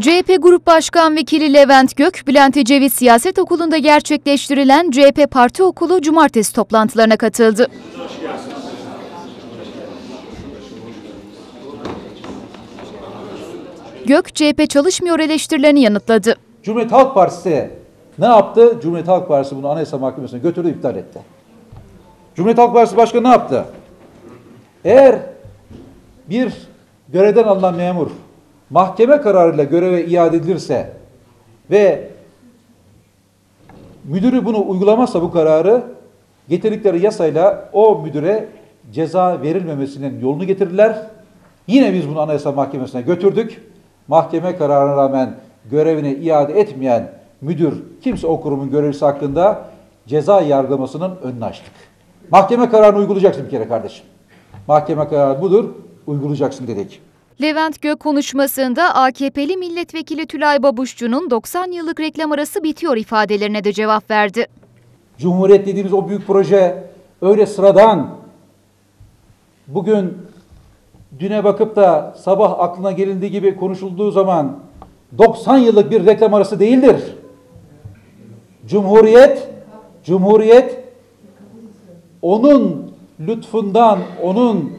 CHP Grup Başkan Vekili Levent Gök, Bülent Ecevit Siyaset Okulu'nda gerçekleştirilen CHP Parti Okulu Cumartesi toplantılarına katıldı. Gök, CHP çalışmıyor eleştirilerini yanıtladı. Cumhuriyet Halk Partisi ne yaptı? Cumhuriyet Halk Partisi bunu Anayasa Mahkemesi'ne götürdü, iptal etti. Cumhuriyet Halk Partisi Başkanı ne yaptı? Eğer bir görevden alınan memur mahkeme kararıyla göreve iade edilirse ve müdürü bunu uygulamazsa bu kararı getirdikleri yasayla o müdüre ceza verilmemesinin yolunu getirdiler. Yine biz bunu Anayasa Mahkemesi'ne götürdük. Mahkeme kararına rağmen görevine iade etmeyen müdür kimse o kurumun görevlisi hakkında ceza yargılamasının önünü açtık. Mahkeme kararını uygulayacaksın bir kere kardeşim. Mahkeme kararı budur, uygulayacaksın dedik. Levent Gök konuşmasında AKP'li milletvekili Tülay Babuşçu'nun 90 yıllık reklam arası bitiyor ifadelerine de cevap verdi. Cumhuriyet dediğimiz o büyük proje öyle sıradan bugün düne bakıp da sabah aklına gelindiği gibi konuşulduğu zaman 90 yıllık bir reklam arası değildir. Cumhuriyet, Cumhuriyet onun lütfundan, onun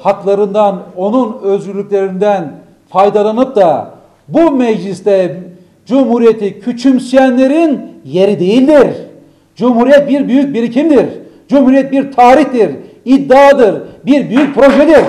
haklarından, onun özgürlüklerinden faydalanıp da bu mecliste Cumhuriyeti küçümseyenlerin yeri değildir. Cumhuriyet bir büyük birikimdir. Cumhuriyet bir tarihtir, iddiadır, bir büyük projedir.